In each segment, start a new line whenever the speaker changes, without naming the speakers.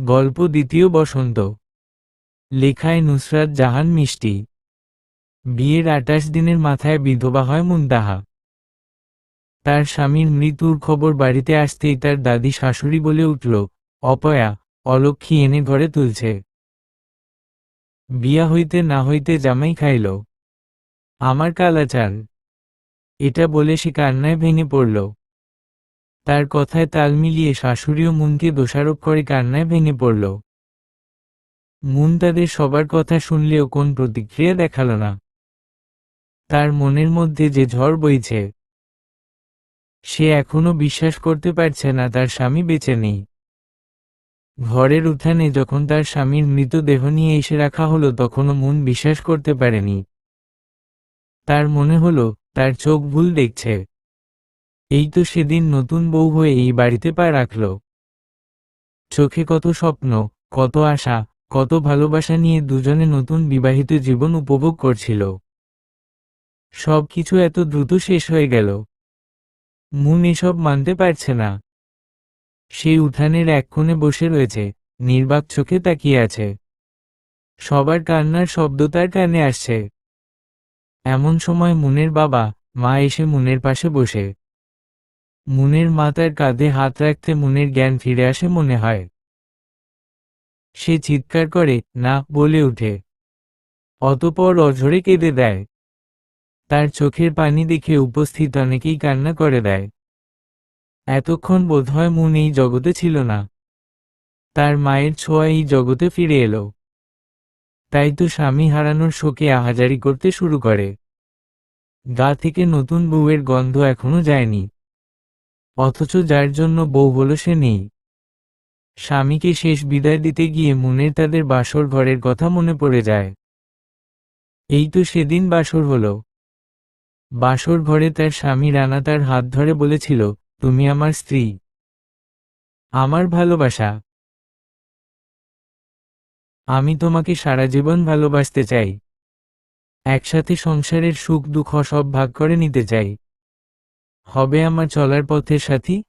গল্প দ্বিতীয় বসন্ত। লেখায় নুসরাত জাহান মিষ্টি। বিয়ের আটাশ দিনের মাথায় বিধবা হয় মুন্তাহা। তার স্বামীর মৃত্যুর খবর বাড়িতে আসতেই তার দাদি শাশুড়ি বলে উঠল, অপয়া, অলক্ষী এনে ঘরে তুলছে। বিয়া হইতে না হইতে জামাই খাইল। আমার কালাচার এটা বলে সে কান্নায় ভেঙে পড়ল। তার কথায় তাল মিলিয়ে শাশুড়িও মুনকে দোষারোপ করে কান্নায় ভেঙে পড়ল। মুন তাদের সবার কথা শুনলেও কোন প্রতিক্রিয়া দেখাল না। তার মনের মধ্যে যে ঝড় বইছে। সে এখনও বিশ্বাস করতে পারছে না তার স্বামী বেঁচে নেই। ঘরের উঠানে যখন তার স্বামীর মৃতদেহ নিয়ে এসে রাখা হলো তখনও মন বিশ্বাস করতে পারেনি। তার মনে হলো, তার চোখ ভুল দেখছে। এই তো সেদিন নতুন বউ হয়ে এই বাড়িতে পা রাখল। চোখে কত স্বপ্ন, কত আশা, কত ভালোবাসা নিয়ে দুজনে নতুন বিবাহিত জীবন উপভোগ করছিল। সব কিছু এত দ্রুত শেষ হয়ে গেল। মুন এসব মানতে পারছে না। সেই উঠানের এক কোণে বসে রয়েছে, নির্বাক চোখে তাকিয়ে আছে। সবার কান্নার শব্দ তার কানে আসছে। এমন সময় মুনের বাবা, মা এসে মুনের পাশে বসে। মুনের মা তার কাঁধে হাত রাখতে মুনের জ্ঞান ফিরে আসে মনে হয়। সে চিৎকার করে, না, বলে উঠে। অতপর অঝরে কেঁদে দেয়। তার চোখের পানি দেখে উপস্থিত অনেকেই কান্না করে দেয়। এতক্ষণ বোধহয় মুন এই জগতে ছিল না। তার মায়ের ছোঁয়া এই জগতে ফিরে এলো। তাই তো স্বামী হারানোর শোকে আহাজারি করতে শুরু করে। গা থেকে নতুন বউয়ের গন্ধ এখনও যায়নি। অথচ যার জন্য বউ হলো সে নেই। স্বামীকে শেষ বিদায় দিতে গিয়ে মুনের তাদের বাসর ঘরের কথা মনে পড়ে যায়। এই তো সেদিন বাসর হলো। বাসর ঘরে তার স্বামী রানা তার হাত ধরে বলেছিল, তুমি আমার স্ত্রী। আমার ভালোবাসা। আমি তোমাকে সারা জীবন ভালোবাসতে চাই। একসাথে সংসারের সুখ দুঃখ সব ভাগ করে নিতে চাই। হবে আমার চলার পথের সাথী?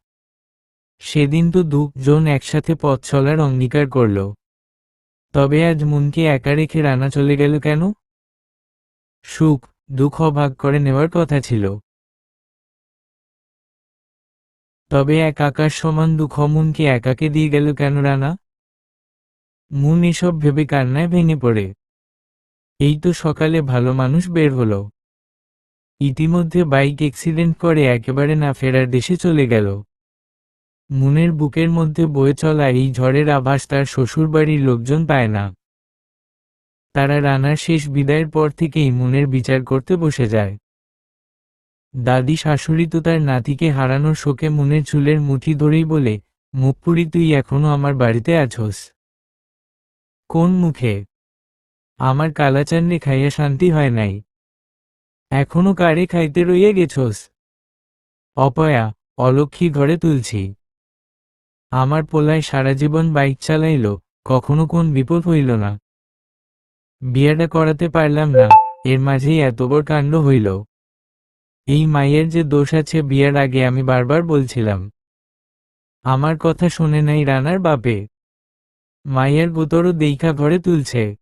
সেদিন তো দুজন একসাথে পথ চলার অঙ্গীকার করল। তবে আজ মনকে একা রেখে রানা চলে গেল কেন? সুখ, দুঃখ ভাগ করে নেওয়ার কথা ছিল। তবে এক আকাশ সমান দুঃখ মনকে একাকে দিয়ে গেল কেন রানা? মুন এসব ভেবে কান্নায় ভেঙে পড়ে। এই তো সকালে ভালো মানুষ বের হলো। ইতিমধ্যে বাইক অ্যাক্সিডেন্ট করে একেবারে না ফেরার দেশে চলে গেল। মুনের বুকের মধ্যে বয়ে চলা এই ঝড়ের আভাস তার শ্বশুরবাড়ির লোকজন পায় না। তারা রানার শেষ বিদায়ের পর থেকেই মুনের বিচার করতে বসে যায়। দাদি শাশুড়ি তো তার নাতিকে হারানোর শোকে মুনের চুলের মুঠি ধরেই বলে, মুখপুরি, তুই এখনও আমার বাড়িতে আছোস। কোন মুখে? আমার কালাচান্ডে খাইয়া শান্তি হয় নাই। এখনও কারে খাইতে রইয়া গেছোস। অপয়া, অলক্ষী ঘরে তুলছি। আমার পোলায় সারা জীবন বাইক চালাইল, কখনো কোন বিপদ হইল না। বিয়াটা করাতে পারলাম না, এর মাঝেই এত বড় কাণ্ড হইল। এই মায়ের যে দোষ আছে বিয়ার আগে আমি বারবার বলছিলাম। আমার কথা শুনে নাই রানার বাপে। মায়ের গোতরও দেইখা ঘরে তুলছে।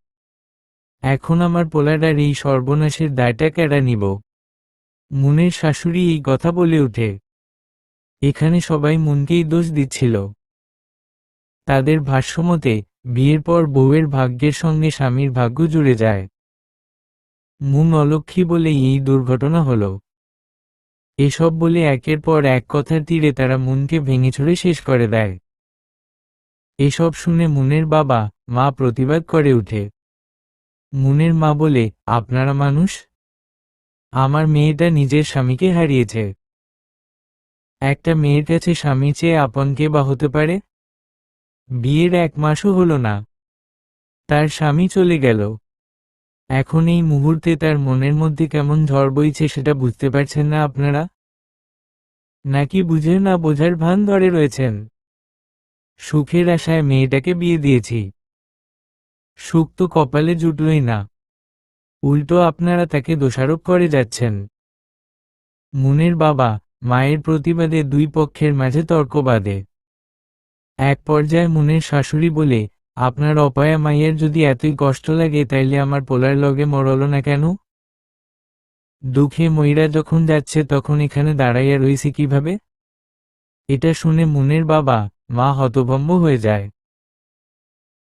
এখন আমার পোলাডার এই সর্বনাশের দায়টা কেড়া নিব। মুনের শাশুড়ি এই কথা বলে উঠে। এখানে সবাই মনকেই দোষ দিচ্ছিল। তাদের ভাষ্যমতে, বিয়ের পর বউয়ের ভাগ্যের সঙ্গে স্বামীর ভাগ্য জুড়ে যায়। মুন অলক্ষী বলে এই দুর্ঘটনা হল। এসব বলে একের পর এক কথার তীরে তারা মুনকে ভেঙে ছড়ে শেষ করে দেয়। এসব শুনে মুনের বাবা মা প্রতিবাদ করে উঠে। মুনের মা বলে, আপনারা মানুষ? আমার মেয়েটা নিজের স্বামীকে হারিয়েছে। একটা মেয়ের কাছে স্বামী চেয়ে আপনকে বা হতে পারে? বিয়ের এক মাসও হল না। তার স্বামী চলে গেল। এখন এই মুহূর্তে তার মনের মধ্যে কেমন ঝড় বইছে সেটা বুঝতে পারছেন না আপনারা? নাকি বুঝে না বোঝার ভান ধরে রয়েছেন? সুখের আশায় মেয়েটাকে বিয়ে দিয়েছি। সুখ তো কপালে জুটলই না। উল্টো আপনারা তাকে দোষারোপ করে যাচ্ছেন। মুনের বাবা, মায়ের প্রতিবাদে দুই পক্ষের মাঝে তর্ক বাঁধে এক পর্যায়ে মুনের শাশুড়ি বলে, আপনার অপায়া মাইয়ের যদি এতই কষ্ট লাগে তাইলে আমার পোলার লগে মরল না কেন? দুঃখে ময়রা যখন যাচ্ছে তখন এখানে দাঁড়াইয়া রইছি কীভাবে? এটা শুনে মুনের বাবা, মা হতভম্ব হয়ে যায়।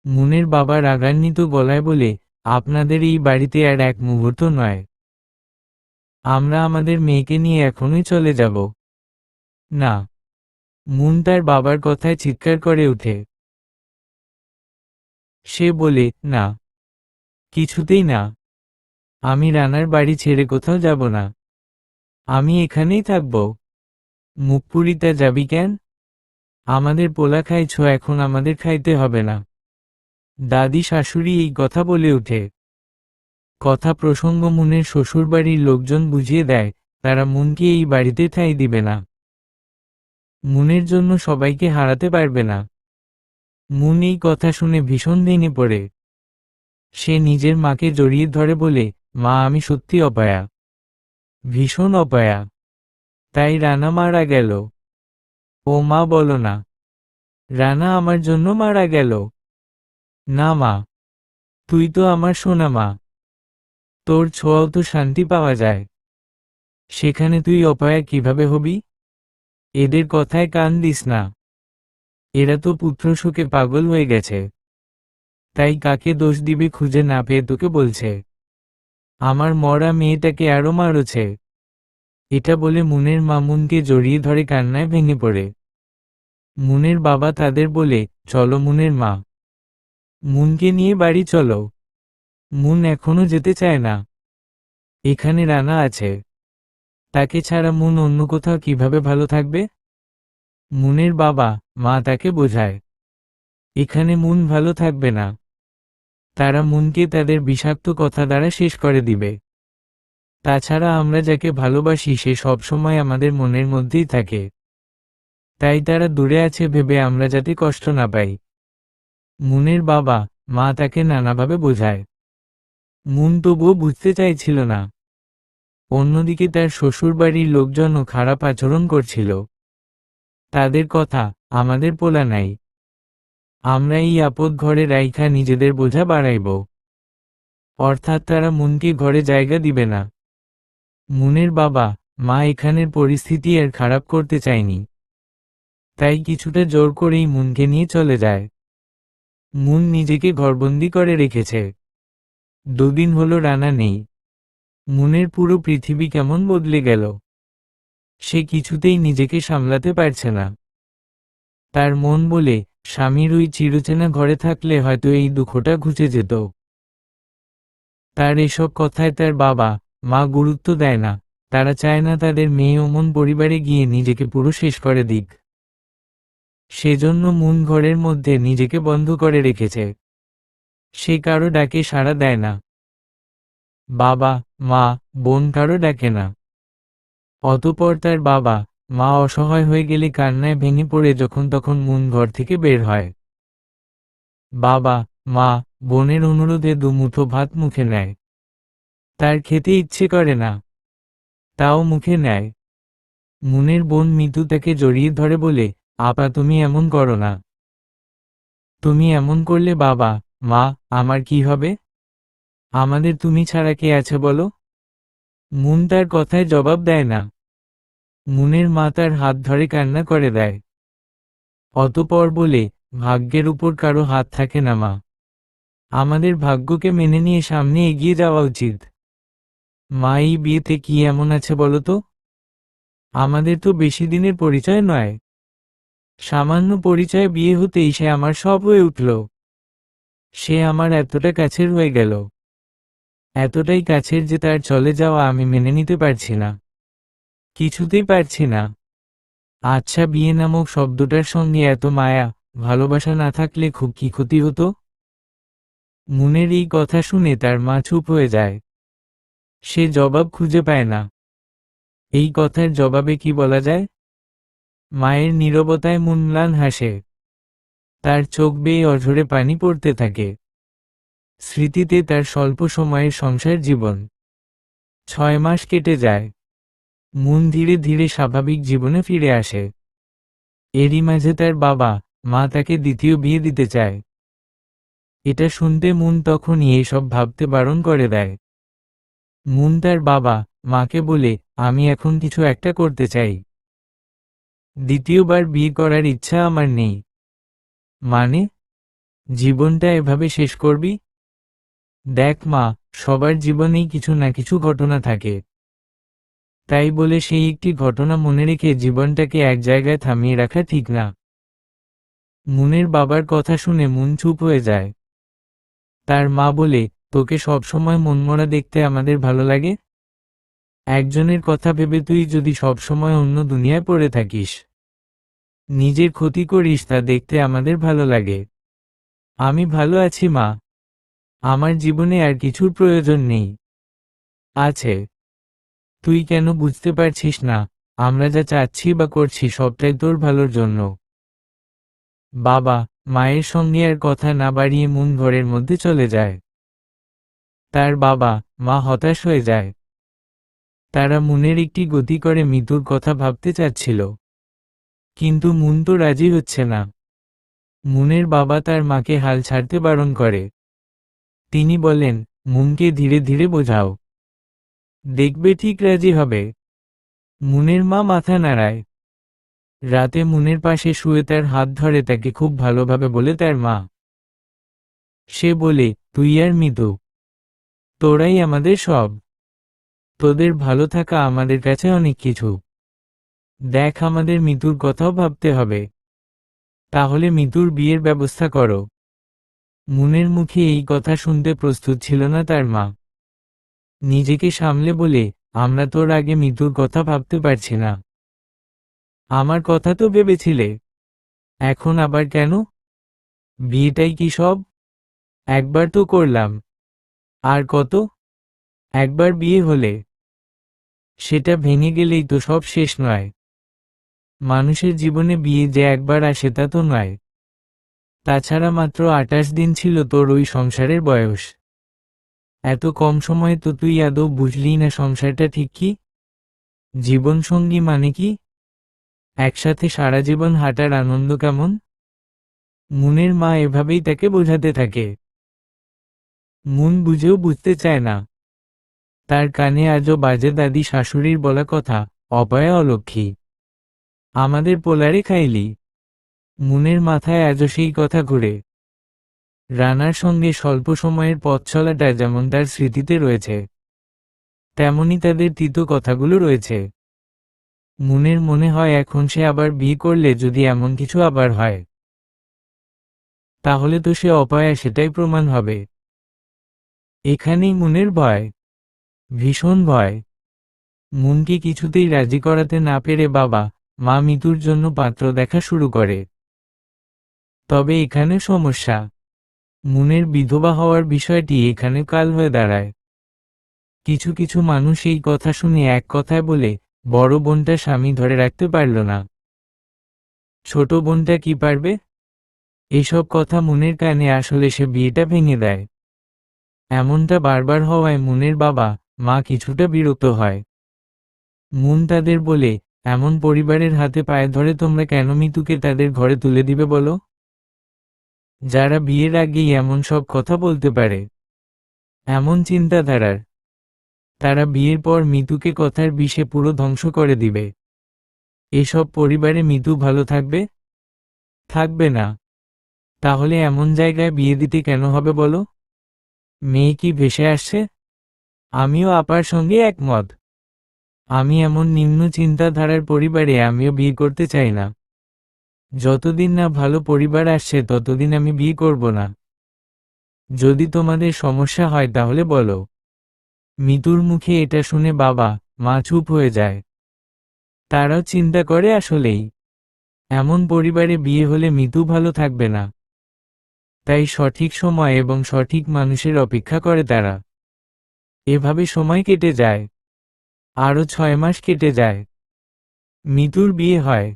মুনের বাবা রাগান্বিত গলায় বলে, আপনাদের এই বাড়িতে আর এক মুহূর্ত নয়। আমরা আমাদের মেয়েকে নিয়ে এখনই চলে যাব। না মুন তার বাবার কথায় চিৎকার করে উঠে সে বলে, না। কিছুতেই না। আমি রানার বাড়ি ছেড়ে কোথাও যাব না। আমি এখানেই থাকব। মুখপুরিতা যাবি কেন? আমাদের পোলা খাইছ, এখন আমাদের খাইতে হবে না। দাদি শাশুড়ি এই কথা বলে ওঠে। কথা প্রসঙ্গ মুনের শ্বশুরবাড়ির লোকজন বুঝিয়ে দেয়, তারা মুনকে এই বাড়িতে ঠাই দিবে না। মুনের জন্য সবাইকে হারাতে পারবে না। মুন এই কথা শুনে ভীষণ ভেঙে পড়ে। সে নিজের মাকে জড়িয়ে ধরে বলে, মা, আমি সত্যি অপায়া। ভীষণ অপায়া। তাই রানা মারা গেল। ও মা, বলো না। রানা আমার জন্য মারা গেল। না, মা। তুই তো আমার সোনা, মা। তোর ছোঁয়াও তো শান্তি পাওয়া যায়। সেখানে তুই অপায়া কীভাবে হবি? এদের কথায় কান দিস না। এরা তো পুত্র শোকে পাগল হয়ে গেছে। তাই কাকে দোষ দিবে খুঁজে না পেয়ে তোকে বলছে। আমার মরা মেয়েটাকে আরও মারছে। এটা বলে মুনের মামুনকে জড়িয়ে ধরে কান্নায় ভেঙে পড়ে। মুনের বাবা তাদের বলে, চলো মুনের মা। মুনকে নিয়ে বাড়ি চলো। মুন এখনও যেতে চায় না। এখানে রানা আছে। তাকে ছাড়া মুন অন্য কোথাও কীভাবে ভালো থাকবে? মুনের বাবা, মা তাকে বোঝায়। এখানে মুন ভালো থাকবে না। তারা মুনকে তাদের বিষাক্ত কথা দ্বারা শেষ করে দিবে। তাছাড়া আমরা যাকে ভালোবাসি, সে সবসময় আমাদের মনের মধ্যেই থাকে। তাই তারা দূরে আছে ভেবে আমরা যাতে কষ্ট না পাই। মুনের বাবা, মা তাকে নানাভাবে বোঝায়। মুন তবুও বুঝতে চাইছিল না। অন্যদিকে তার শ্বশুরবাড়ির লোকজনও খারাপ আচরণ করছিল। তাদের কথা, আমাদের পোলা নাই। আমরা এই আপদ ঘরে রাইখা নিজেদের বোঝা বাড়াইব। অর্থাৎ তারা মুনকে ঘরে জায়গা দিবে না। মুনের বাবা, মা এখানের পরিস্থিতি আর খারাপ করতে চায়নি। তাই কিছুটা জোর করেই মুনকে নিয়ে চলে যায়। মুন নিজেকে ঘরবন্দি করে রেখেছে। দুদিন হলো, রানা নেই। মুনের পুরো পৃথিবী কেমন বদলে গেল। সে কিছুতেই নিজেকে সামলাতে পারছে না। তার মন বলে, স্বামীর ওই চিরচেনা ঘরে থাকলে হয়তো এই দুঃখটা ঘুচে যেত। তার এসব কথায় তার বাবা মা গুরুত্ব দেয় না। তারা চায় না তাদের মেয়ে ওমন পরিবারে গিয়ে নিজেকে পুরো শেষ করে দিক। সেজন্য মুন ঘরের মধ্যে নিজেকে বন্ধ করে রেখেছে। সে কারও ডাকে সাড়া দেয় না। বাবা, মা, বোন কারও ডাকে না। অতপর তার বাবা, মা অসহায় হয়ে গেলে কান্নায় ভেঙে পড়ে যখন তখন মুন ঘর থেকে বের হয়। বাবা, মা, বোনের অনুরোধে দুমুঠো ভাত মুখে নেয়। তার খেতে ইচ্ছে করে না। তাও মুখে নেয়। মুনের বোন মিতু তাকে জড়িয়ে ধরে বলে আপা তুমি এমন করো না। তুমি এমন করলে বাবা, মা, আমার কি হবে? আমাদের তুমি ছাড়া কে আছে বলো? মুন তার কথায় জবাব দেয় না। মুনের মা তার হাত ধরে কান্না করে দেয়। অতপর বলে, ভাগ্যের উপর কারও হাত থাকে না মা। আমাদের ভাগ্যকে মেনে নিয়ে সামনে এগিয়ে যাওয়া উচিত। মা, এই বিয়েতে কি এমন আছে বলো তো? আমাদের তো বেশি দিনের পরিচয় নয়। সামান্য পরিচয় বিয়ে হতেই সে আমার সব হয়ে উঠল। সে আমার এতটা কাছের হয়ে গেল। এতটাই কাছের যে তার চলে যাওয়া আমি মেনে নিতে পারছি না। কিছুতেই পারছি না। আচ্ছা বিয়ে নামক শব্দটার সঙ্গে এত মায়া, ভালোবাসা না থাকলে খুব কি ক্ষতি হতো? মুনের এই কথা শুনে তার মা চুপ হয়ে যায়। সে জবাব খুঁজে পায় না। এই কথার জবাবে কি বলা যায়? মায়ের নীরবতায় মুনলান হাসে। তার চোখ বেয়ে অঝরে পানি পড়তে থাকে। স্মৃতিতে তার স্বল্প সময়ের সংসার জীবন। ছয় মাস কেটে যায়। মুন ধীরে ধীরে স্বাভাবিক জীবনে ফিরে আসে। এরই মাঝে তার বাবা, মা তাকে দ্বিতীয় বিয়ে দিতে চায়। এটা শুনতে মুন তখনই এসব ভাবতে বারণ করে দেয়। মুন তার বাবা, মাকে বলে, আমি এখন কিছু একটা করতে চাই। দ্বিতীয়বার বিয়ে করার ইচ্ছা আমার নেই। মানে? জীবনটা এভাবে শেষ করবি? দেখ মা, সবার জীবনেই কিছু না কিছু ঘটনা থাকে। তাই বলে সেই একটি ঘটনা মনে রেখে জীবনটাকে এক জায়গায় থামিয়ে রাখা ঠিক না। মুনের বাবার কথা শুনে মন চুপ হয়ে যায়। তার মা বলে, তোকে সবসময় মনমরা দেখতে আমাদের ভালো লাগে? একজনের কথা ভেবে তুই যদি সবসময় অন্য দুনিয়ায় পড়ে থাকিস। নিজের ক্ষতি করিস তা দেখতে আমাদের ভালো লাগে। আমি ভালো আছি, মা। আমার জীবনে আর কিছুর প্রয়োজন নেই। আছে। তুই কেন বুঝতে পারছিস না, আমরা যা চাচ্ছি বা করছি সবটাই তোর ভালোর জন্য। বাবা, মায়ের সঙ্গে আর কথা না বাড়িয়ে মন ঘরের মধ্যে চলে যায়। তার বাবা, মা হতাশ হয়ে যায়। তারা মনের একটি গতি করে মৃত্যুর কথা ভাবতে চাচ্ছিল। কিন্তু মুন তো রাজি হচ্ছে না। মুনের বাবা তার মাকে হাল ছাড়তে বারণ করে। তিনি বলেন, মুনকে ধীরে ধীরে বোঝাও। দেখবে ঠিক রাজি হবে। মুনের মা মাথা নাড়ায়। রাতে মুনের পাশে শুয়ে তার হাত ধরে তাকে খুব ভালোভাবে বলে তার মা। সে বলে, তুই আর মৃদু তোরাই আমাদের সব। তোদের ভালো থাকা আমাদের কাছে অনেক কিছু। দেখ আমাদের মিতুর কথাও ভাবতে হবে। তাহলে মিতুর বিয়ের ব্যবস্থা করো। মুনের মুখে এই কথা শুনতে প্রস্তুত ছিল না তার মা। নিজেকে সামলে বলে, আমরা তোর আগে মৃত্যুর কথা ভাবতে পারছি না। আমার কথা তো ভেবেছিলে। এখন আবার কেন? বিয়েটাই কি সব? একবার তো করলাম। আর কত? একবার বিয়ে হলে সেটা ভেঙে গেলেই তো সব শেষ নয়। মানুষের জীবনে বিয়ে যে একবার আসে তা তো নয়। তাছাড়া মাত্র আটাশ দিন ছিল তোর ওই সংসারের বয়স। এত কম সময়ে তো তুই আদৌ বুঝলি না সংসারটা ঠিক কি? জীবনসঙ্গী মানে কি? একসাথে সারা জীবন হাঁটার আনন্দ কেমন? মুনের মা এভাবেই তাকে বোঝাতে থাকে। মুন বুঝেও বুঝতে চায় না। তার কানে আজও বাজে দাদি শাশুড়ির বলা কথা, অপয়া অলক্ষী। আমাদের পোলারে খাইলি। মুনের মাথায় আজও সেই কথা ঘুরে। রানার সঙ্গে স্বল্প সময়ের পথ চলাটা যেমন তার স্মৃতিতে রয়েছে, তেমনি তাদের তিতো কথাগুলো রয়েছে। মুনের মনে হয় এখন সে আবার বিয়ে করলে যদি এমন কিছু আবার হয়, তাহলে তো সে অপায়া সেটাই প্রমাণ হবে। এখানেই মুনের ভয়। ভীষণ ভয়। মুনকে কিছুতেই রাজি করাতে না পেরে বাবা, মা মিতুর জন্য পাত্র দেখা শুরু করে। তবে এখানে সমস্যা। মুনের বিধবা হওয়ার বিষয়টি এখানে কাল হয়ে দাঁড়ায়। কিছু কিছু মানুষ এই কথা শুনে এক কথায় বলে, বড় বোনটা স্বামী ধরে রাখতে পারল না। ছোট বোনটা কি পারবে? এসব কথা মুনের কানে আসলে সে বিয়েটা ভেঙে দেয়। এমনটা বারবার হওয়ায় মুনের বাবা মা কিছুটা বিরক্ত হয়। মুন তাদের বলে, এমন পরিবারের হাতে পায়ে ধরে তোমরা কেন মিতুকে তাদের ঘরে তুলে দিবে বলো? যারা বিয়ের আগেই এমন সব কথা বলতে পারে। এমন চিন্তাধারার। তারা বিয়ের পর মিতুকে কথার বিষে পুরো ধ্বংস করে দিবে। এসব পরিবারে মিতু ভালো থাকবে? থাকবে না। তাহলে এমন জায়গায় বিয়ে দিতে কেন হবে বলো? মেয়ে কি ভেসে আসছে? আমিও আপার সঙ্গে একমত। আমি এমন নিম্ন চিন্তাধারার পরিবারে আমিও বিয়ে করতে চাই না। যতদিন না ভালো পরিবার আসছে, ততদিন আমি বিয়ে করব না। যদি তোমাদের সমস্যা হয়, তাহলে বলো। মিতুর মুখে এটা শুনে বাবা, মা চুপ হয়ে যায়। তারাও চিন্তা করে আসলেই। এমন পরিবারে বিয়ে হলে মিতু ভালো থাকবে না। তাই সঠিক সময় এবং সঠিক মানুষের অপেক্ষা করে তারা। এভাবে সময় কেটে যায়। আরও ছয় মাস কেটে যায়। মিতুর বিয়ে হয়।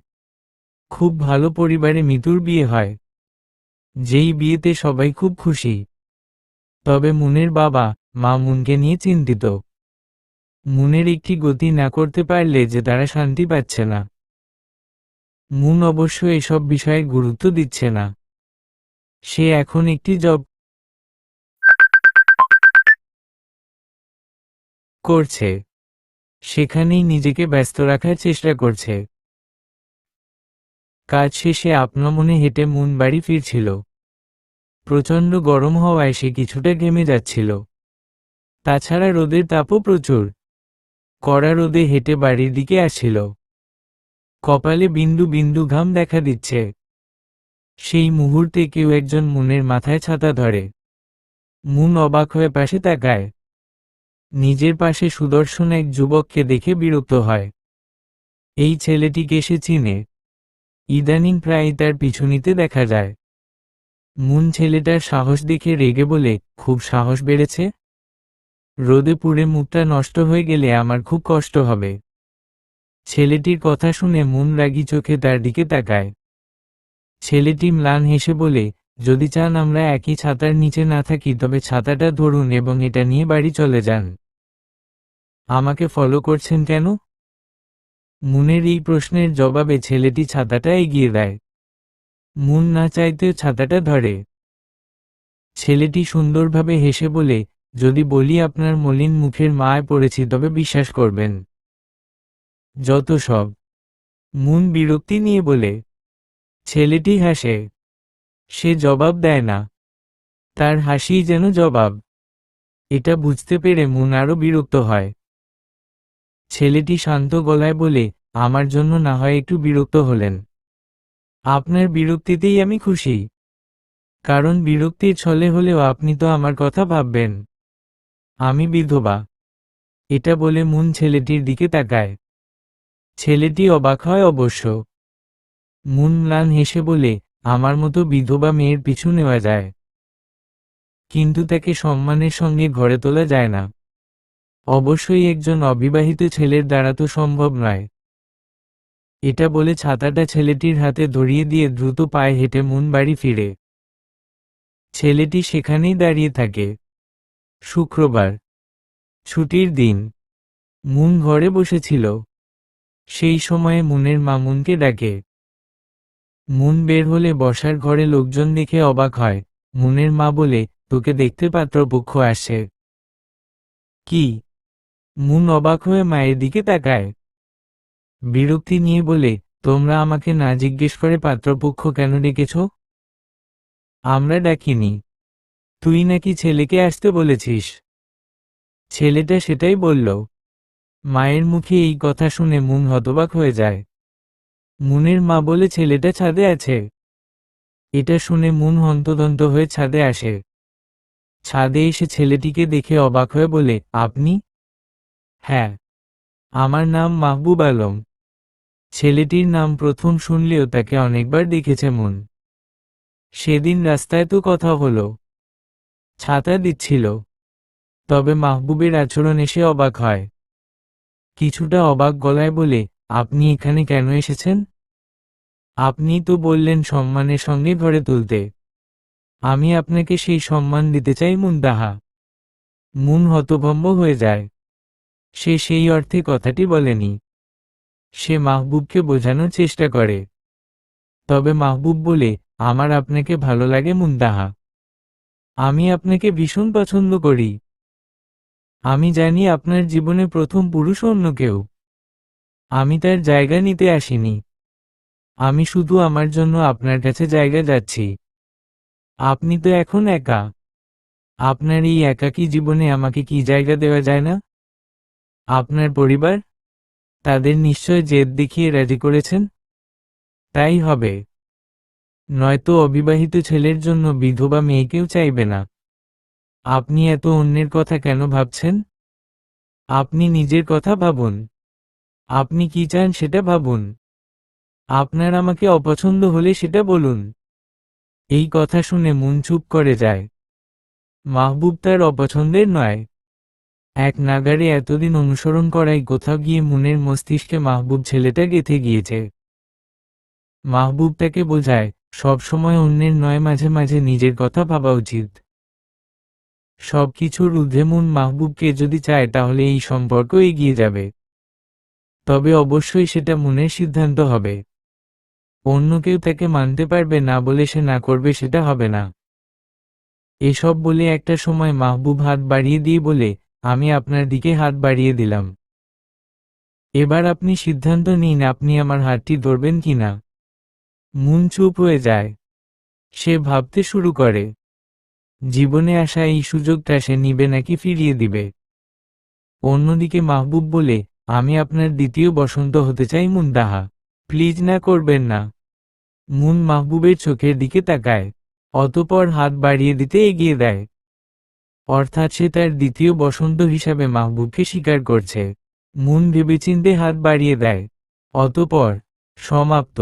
খুব ভালো পরিবারে মিতুর বিয়ে হয়। যেই বিয়েতে সবাই খুব খুশি। তবে মুনের বাবা, মা মুনকে নিয়ে চিন্তিত। মুনের একটি গতি না করতে পারলে যে তারা শান্তি পাচ্ছে না। মুন অবশ্য এসব বিষয়ে গুরুত্ব দিচ্ছে না। সে এখন একটি জব করছে। সেখানেই নিজেকে ব্যস্ত রাখার চেষ্টা করছে। কাজ শেষে আপনা মনে হেঁটে মুন বাড়ি ফিরছিল। প্রচণ্ড গরম হওয়ায় সে কিছুটা ঘেমে যাচ্ছিল। তাছাড়া রোদের তাপও প্রচুর। কড়া রোদে হেঁটে বাড়ির দিকে আসছিল। কপালে বিন্দু বিন্দু ঘাম দেখা দিচ্ছে। সেই মুহূর্তে কেউ একজন মুনের মাথায় ছাতা ধরে। মুন অবাক হয়ে পাশে তাকায়। নিজের পাশে সুদর্শন এক যুবককে দেখে বিরক্ত হয়। এই ছেলেটিকে সে চিনে। ইদানিং প্রায় তার পিছু নিতে দেখা যায়। মুন ছেলেটার সাহস দেখে রেগে বলে, খুব সাহস বেড়েছে। রোদে পুড়ে মুখটা নষ্ট হয়ে গেলে আমার খুব কষ্ট হবে ছেলেটির কথা শুনে মুন রাগি চোখে তার দিকে তাকায়। ছেলেটি ম্লান হেসে বলে যদি চান আমরা একই ছাতার নিচে না থাকি, তবে ছাতাটা ধরুন এবং এটা নিয়ে বাড়ি চলে যান। আমাকে ফলো করছেন কেন? মুনের এই প্রশ্নের জবাবে ছেলেটি ছাতাটা এগিয়ে দেয়। মুন না চাইতেও ছাতাটা ধরে। ছেলেটি সুন্দরভাবে হেসে বলে, যদি বলি আপনার মলিন মুখের মায় পড়েছি, তবে বিশ্বাস করবেন। যত সব। মুন বিরক্তি নিয়ে বলে। ছেলেটি হাসে। সে জবাব দেয় না। তার হাসিই যেন জবাব। এটা বুঝতে পেরে মন আরও বিরক্ত হয়। ছেলেটি শান্ত গলায় বলে, আমার জন্য না হয় একটু বিরক্ত হলেন। আপনার বিরক্তিতেই আমি খুশি। কারণ বিরক্তির ছলে হলেও আপনি তো আমার কথা ভাববেন। আমি বিধবা এটা বলে মুন ছেলেটির দিকে তাকায়। ছেলেটি অবাক হয় অবশ্য। মুন ম্লান হেসে বলে আমার মতো বিধবা মেয়ের পিছু নেওয়া যায়। কিন্তু তাকে সম্মানের সঙ্গে ঘরে তোলা যায় না। অবশ্যই একজন অবিবাহিত ছেলের দ্বারা তো সম্ভব নয়। এটা বলে ছাতাটা ছেলেটির হাতে ধরিয়ে দিয়ে দ্রুত পায়ে হেঁটে মুন বাড়ি ফিরে। ছেলেটি সেখানেই দাঁড়িয়ে থাকে। শুক্রবার, ছুটির দিন, মুন ঘরে বসেছিল। সেই সময়ে মুনের মামুনকে ডাকে। মুন বের হলে বসার ঘরে লোকজন দেখে অবাক হয়। মুনের মা বলে, তোকে দেখতে পাত্রপক্ষ আসে। কি? মুন অবাক হয়ে মায়ের দিকে তাকায়। বিরক্তি নিয়ে বলে, তোমরা আমাকে না জিজ্ঞেস করে পাত্রপক্ষ কেন ডেকেছ? আমরা ডাকিনি। তুই নাকি ছেলেকে আসতে বলেছিস? ছেলেটা সেটাই বলল। মায়ের মুখে এই কথা শুনে মুন হতবাক হয়ে যায়। মুনের মা বলে ছেলেটা ছাদে আছে। এটা শুনে মুন হন্তদন্ত হয়ে ছাদে আসে। ছাদে এসে ছেলেটিকে দেখে অবাক হয়ে বলে, আপনি? হ্যাঁ আমার নাম মাহবুব আলম। ছেলেটির নাম প্রথম শুনলেও তাকে অনেকবার দেখেছে মন। সেদিন রাস্তায় তো কথা হলো, ছাতা দিচ্ছিল। তবে মাহবুবের আচরণ এসে অবাক হয়। কিছুটা অবাক গলায় বলে আপনি এখানে কেন এসেছেন? আপনি তো বললেন সম্মানের সঙ্গে ঘরে তুলতে। আমি আপনাকে সেই সম্মান দিতে চাই মুনতাহা। মুন হতভম্ব হয়ে যায়। সে সেই অর্থে কথাটি বলেনি। সে মাহবুবকে বোঝানোর চেষ্টা করে। তবে মাহবুব বলে, আমার আপনাকে ভালো লাগে মুন্তাহা। আমি আপনাকে ভীষণ পছন্দ করি। আমি জানি আপনার জীবনে প্রথম পুরুষ অন্য কেউ। আমি তার জায়গা নিতে আসিনি। আমি শুধু আমার জন্য আপনার কাছে জায়গা যাচ্ছি। আপনি তো এখন একা। আপনার এই একাকী জীবনে আমাকে কি জায়গা দেওয়া যায় না? আপনার পরিবার? তাদের নিশ্চয় জেদ দেখিয়ে রাজি করেছেন? তাই হবে। নয়তো অবিবাহিত ছেলের জন্য বিধবা মেয়েকেও চাইবে না। আপনি এত অন্যের কথা কেন ভাবছেন? আপনি নিজের কথা ভাবুন। আপনি কি চান সেটা ভাবুন। আপনার আমাকে অপছন্দ হলে সেটা বলুন। এই কথা শুনে মন চুপ করে যায়। মাহবুব তার অপছন্দের নয়। এক নাগারে এতদিন অনুসরণ করায় কোথাও গিয়ে মনের মস্তিষ্কে মাহবুব ছেলেটা গেথে গিয়েছে। মাহবুব তাকে বোঝায় সবসময় অন্যের নয় মাঝে মাঝে নিজের কথা ভাবা উচিত। সব কিছুর ঊর্ধ্বে মুন মাহবুবকে যদি চায় তাহলে এই সম্পর্ক এগিয়ে যাবে। তবে অবশ্যই সেটা মনের সিদ্ধান্ত হবে। অন্য কেউ তাকে মানতে পারবে না বলে সে না করবে সেটা হবে না। এসব বলে একটা সময় মাহবুব হাত বাড়িয়ে দিয়ে বলে, আমি আপনার দিকে হাত বাড়িয়ে দিলাম। এবার আপনি সিদ্ধান্ত নিন আপনি আমার হাতটি ধরবেন কিনা মন চুপ হয়ে যায়। সে ভাবতে শুরু করে, জীবনে আসা এই সুযোগটা সে নিবে নাকি ফিরিয়ে দিবে অন্যদিকে মাহবুব বলে আমি আপনার দ্বিতীয় বসন্ত হতে চাই মুন্দাহা প্লিজ না করবেন না। মুন মাহবুবের চোখের দিকে তাকায়, অতপর হাত বাড়িয়ে দিতে এগিয়ে দেয়। অর্থাৎ সে তার দ্বিতীয় বসন্ত হিসাবে মাহবুবকে স্বীকার করছে। মুন ভেবেচিন্তে হাত বাড়িয়ে দেয়। অতপর, সমাপ্ত।